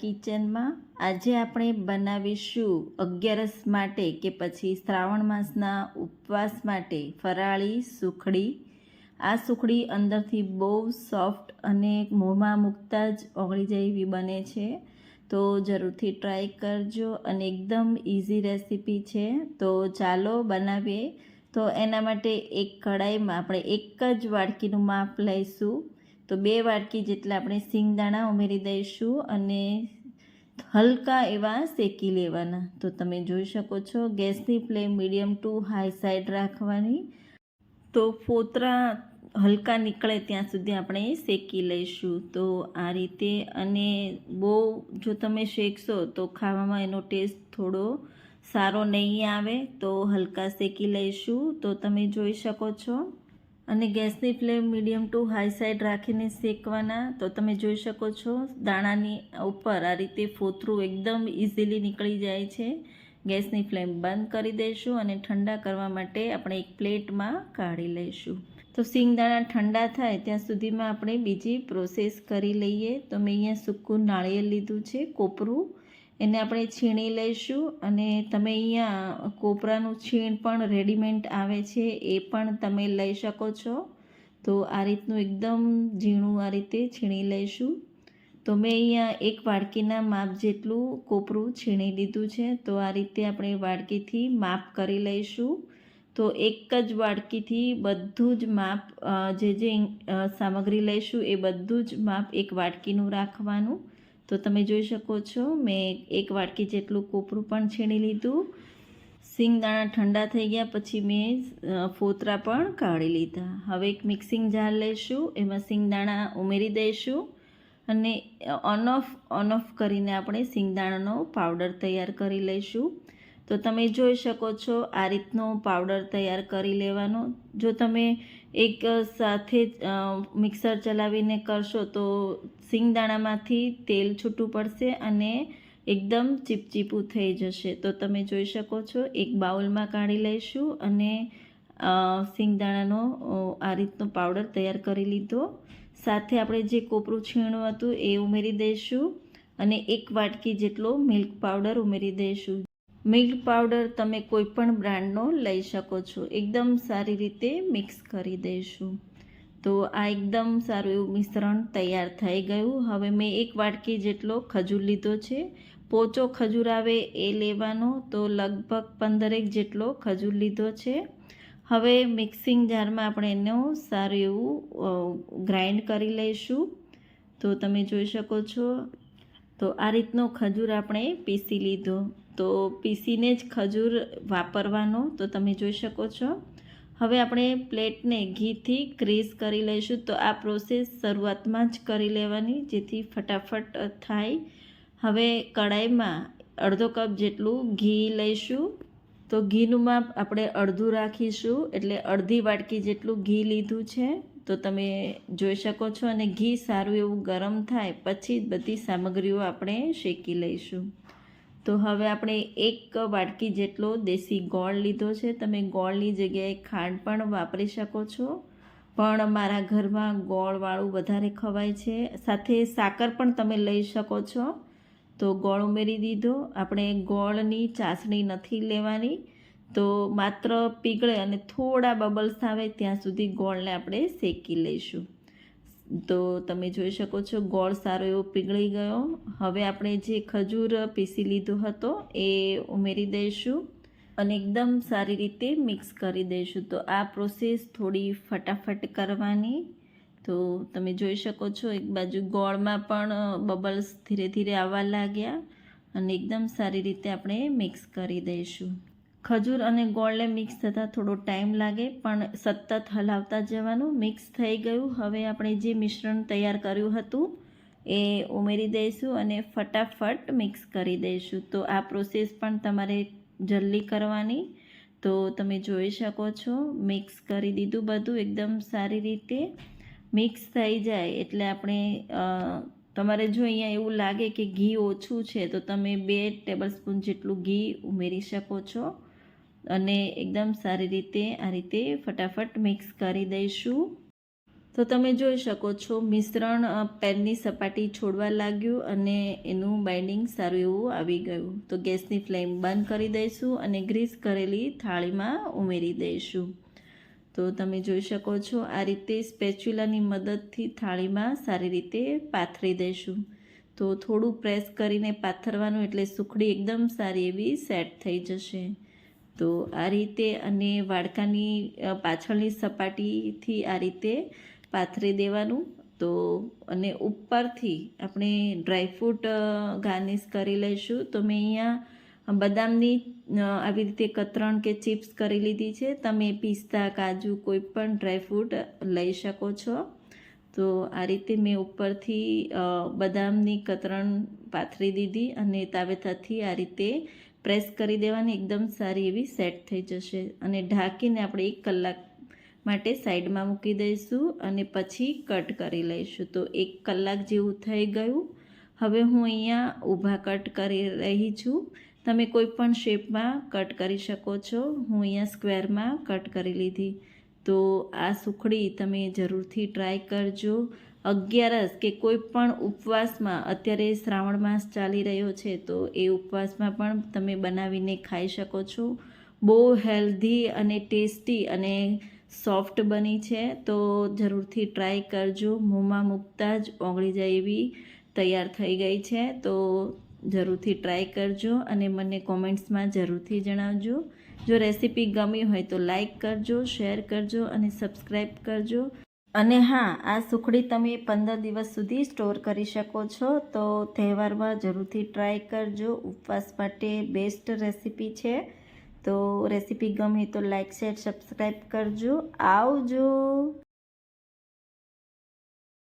કિચનમાં. આજે આપણે બનાવીશું અગિયારસ માટે કે પછી શ્રાવણ માસના ઉપવાસ માટે ફરાળી સુખડી. આ સુખડી અંદરથી બહુ સોફ્ટ અને મોંમાં મૂકતા જ ઓગળી જાય એવી બને છે. તો જરૂરથી ટ્રાય કરજો અને એકદમ ઇઝી રેસીપી છે. તો ચાલો બનાવીએ. તો એના માટે એક કઢાઈમાં આપણે એક જ વાડકીનું માપ લઈશું. તો બે વાટકી જેટલા આપણે સિંગદાણા ઉમેરી દઈશું અને હલકા એવા શેકી લેવાના. તો તમે જોઈ શકો છો, ગેસની flame medium to high side રાખવાની. તો ફોતરા હલકા નીકળે ત્યાં સુધી આપણે શેકી લઈશું. તો આ રીતે અને બહુ જો તમે શેકશો તો ખાવામાં એનો ટેસ્ટ થોડો સારો નહીં આવે તો હલકા શેકી લઈશું. તો તમે જોઈ શકો છો અને ગેસની flame medium to high side રાખીને શેકવાના. તો તમે જોઈ શકો છો, દાણાની ઉપર આ રીતે ફોથરું એકદમ ઇઝીલી નીકળી જાય છે. ગેસની ફ્લેમ બંધ કરી દઈશું અને ઠંડા કરવા માટે આપણે એક પ્લેટમાં કાઢી લઈશું. તો સિંગદાણા ઠંડા થાય ત્યાં સુધીમાં આપણે બીજી પ્રોસેસ કરી લઈએ. તો મેં અહીંયા સૂકું નાળિયેર લીધું છે, કોપરું. એને આપણે છીણી લઈશું અને તમે અહીંયા કોપરાનું છીણ પણ રેડીમેડ આવે છે, એ પણ તમે લઈ શકો છો. તો આ રીતનું એકદમ ઝીણું આ રીતે છીણી લઈશું. તો મેં અહીંયા એક વાડકીના માપ જેટલું કોપરું છીણી લીધું છે, તો આ રીતે આપણે વાડકીથી માપ કરી લઈશું. તો એક જ વાડકીથી બધું જ માપ જે જે સામગ્રી લઈશું એ બધું જ માપ એક વાડકીનું રાખવાનું. તો તમે જોઈ શકો છો, મેં એક વાટકી જેટલું કોપરું પણ છીણી લીધું. સિંગદાણા ઠંડા થઈ ગયા પછી મેં ફોતરા પણ કાઢી લીધા. હવે એક મિક્સિંગ જાર લઈશું એમાં સિંગદાણા ઉમેરી દઈશું અને ઓન ઓફ ઓન ઓફ કરીને આપણે સિંગદાણાનો પાવડર તૈયાર કરી લઈશું. તો તમે જોઈ શકો છો, આ રીતનો પાવડર તૈયાર કરી લેવાનો. જો તમે એક સાથે મિક્સર ચલાવીને કરશો તો સિંગદાણામાંથી તેલ છૂટું પડશે અને એકદમ ચીપચીપું થઈ જશે. તો તમે જોઈ શકો છો, એક બાઉલમાં કાઢી લઈશું અને સિંગદાણાનો આ રીતનો પાવડર તૈયાર કરી લીધો. સાથે આપણે જે કોપરું છીણું હતું એ ઉમેરી દઈશું અને એક વાટકી જેટલો મિલ્ક પાવડર ઉમેરી દઈશું. મિલ્ક પાવડર તમે કોઈ પણ બ્રાન્ડનો લઈ શકો છો. એકદમ સારી રીતે મિક્સ કરી દઈશું. તો આ એકદમ સારું એવું મિશ્રણ તૈયાર થઈ ગયું. હવે મેં એક વાટકી જેટલો ખજૂર લીધો છે. પોચો ખજૂર આવે એ લેવાનો. તો લગભગ પંદરેક જેટલો ખજૂર લીધો છે. હવે મિક્સિંગ જારમાં આપણે એનો સારું એવું ગ્રાઇન્ડ કરી લઈશું. તો તમે જોઈ શકો છો. તો આ રીતનો ખજૂર આપણે પીસી લીધો. તો પીસીને જ ખજૂર વાપરવાનો. તો તમે જોઈ શકો છો. હવે આપણે પ્લેટને ઘીથી ગ્રીસ કરી લઈશું તો આ પ્રોસેસ શરૂઆતમાં જ કરી લેવાની, જેથી ફટાફટ થાય. હવે કડાઈમાં અડધો કપ જેટલું ઘી લઈશું. તો ઘીનું માપ આપણે અડધું રાખીશું, એટલે અડધી વાટકી જેટલું ઘી લીધું છે. તો તમે જોઈ શકો છો અને ઘી સારું એવું ગરમ થાય, પછી બધી સામગ્રીઓ આપણે શેકી લઈશું. તો હવે આપણે એક વાટકી જેટલો દેશી ગોળ લીધો છે. તમે ગોળની જગ્યાએ ખાંડ પણ વાપરી શકો છો. પણ મારા ઘરમાં ગોળવાળું વધારે ખવાય છે. સાથે સાકર પણ તમે લઈ શકો છો. તો ગોળ ઉમેરી દીધો. આપણે ગોળની ચાસણી નથી લેવાની. તો માત્ર પીગળે અને થોડા બબલ્સ આવે ત્યાં સુધી ગોળને આપણે શેકી લઈશું. તો તમે જોઈ શકો છો ગોળ સારો એવો પીગળી ગયો. હવે આપણે જે ખજૂર પીસી લીધો હતો એ ઉમેરી દઈશું અને એકદમ સારી રીતે મિક્સ કરી દઈશું. તો આ પ્રોસેસ થોડી ફટાફટ કરવાની. તો તમે જોઈ શકો છો એક બાજુ ગોળમાં પણ બબલ્સ ધીરે ધીરે આવવા લાગ્યા અને એકદમ સારી રીતે આપણે મિક્સ કરી દઈશું. ખજૂર અને ગોળને મિક્સ થતાં થોડો ટાઈમ લાગે, પણ સતત હલાવતા જવાનું મિક્સ થઈ ગયું. હવે આપણે જે મિશ્રણ તૈયાર કર્યું હતું એ ઉમેરી દઈશું અને ફટાફટ મિક્સ કરી દઈશું. તો આ પ્રોસેસ પણ તમારે જલ્દી કરવાની. તો તમે જોઈ શકો છો, મિક્સ કરી દીધું બધું એકદમ સારી રીતે. મિક્સ થઈ જાય એટલે આપણે તમારે જો અહીંયા એવું લાગે કે ઘી ઓછું છે, તો તમે બે ટેબલ સ્પૂન જેટલું ઘી ઉમેરી શકો છો. અને એકદમ સારી રીતે આ રીતે ફટાફટ મિક્સ કરી દઈશું. તો તમે જોઈ શકો છો, મિશ્રણ પેનની સપાટી છોડવા લાગ્યું અને એનું બાઇન્ડિંગ સારું એવું આવી ગયું. તો ગેસની ફ્લેમ બંધ કરી દઈશું અને ગ્રીસ કરેલી થાળીમાં ઉમેરી દઈશું. તો તમે જોઈ શકો છો, આ રીતે સ્પેચ્યુલાની મદદથી થાળીમાં સારી રીતે પાથરી દઈશું. તો થોડું પ્રેસ કરીને પાથરવાનું એટલે સુખડી એકદમ સારી એવી સેટ થઈ જશે. તો આ રીતે અને વાડકાની પાછળની સપાટીથી આ રીતે પાથરી દેવાનું. તો, અને ઉપરથી આપણે ડ્રાયફ્રૂટ ગાર્નિશ કરી લઈશું. તો મેં અહીંયા બદામની આવી રીતે કતરણ કે ચિપ્સ કરી લીધી છે. તમે પિસ્તા, કાજુ કોઈ પણ ડ્રાયફ્રૂટ લઈ શકો છો. તો આ રીતે મેં ઉપરથી બદામની કતરણ પાથરી દીધી અને તાવેતાથી આ રીતે પ્રેસ કરી દેવાની એકદમ સારી એવી સેટ થઈ જશે. અને ઢાંકીને આપણે એક કલાક માટે સાઈડમાં મૂકી દઈશું અને પછી કટ કરી લઈશું. તો એક કલાક જેવું થઈ ગયું. હવે હું અહીંયા ઊભા કટ કરી રહી છું. તમે કોઈ પણ શેપમાં કટ કરી શકો છો. હું અહીંયા સ્ક્વેરમાં કટ કરી લીધી. તો આ સુખડી તમે જરૂરથી ટ્રાય કરજો. અગિયારસ કે કોઈ પણ ઉપવાસમાં, અત્યારે શ્રાવણ માસ ચાલી રહ્યો છે, તો એ ઉપવાસમાં પણ તમે બનાવીને ખાઈ શકો છો. બહુ હેલ્ધી અને ટેસ્ટી અને સોફ્ટ બની છે, તો જરૂરથી ટ્રાય કરજો. મોંમાં મૂકતા જ ઓગળી જાય એવી તૈયાર થઈ ગઈ છે, તો જરૂરથી ટ્રાય કરજો અને મને કોમેન્ટ્સમાં જરૂરથી જણાવજો. જો રેસીપી ગમી હોય તો લાઈક કરજો, શેર કરજો અને સબસ્ક્રાઈબ કરજો. અને હા, આ સુખડી તમે પંદર દિવસ સુધી સ્ટોર કરી શકો છો, તો તહેવારમાં જરૂરથી ટ્રાય કરજો. ઉપવાસ માટે બેસ્ટ રેસીપી છે. તો રેસીપી ગમે તો લાઈક, શેર, સબસ્ક્રાઈબ કરજો. આવજો!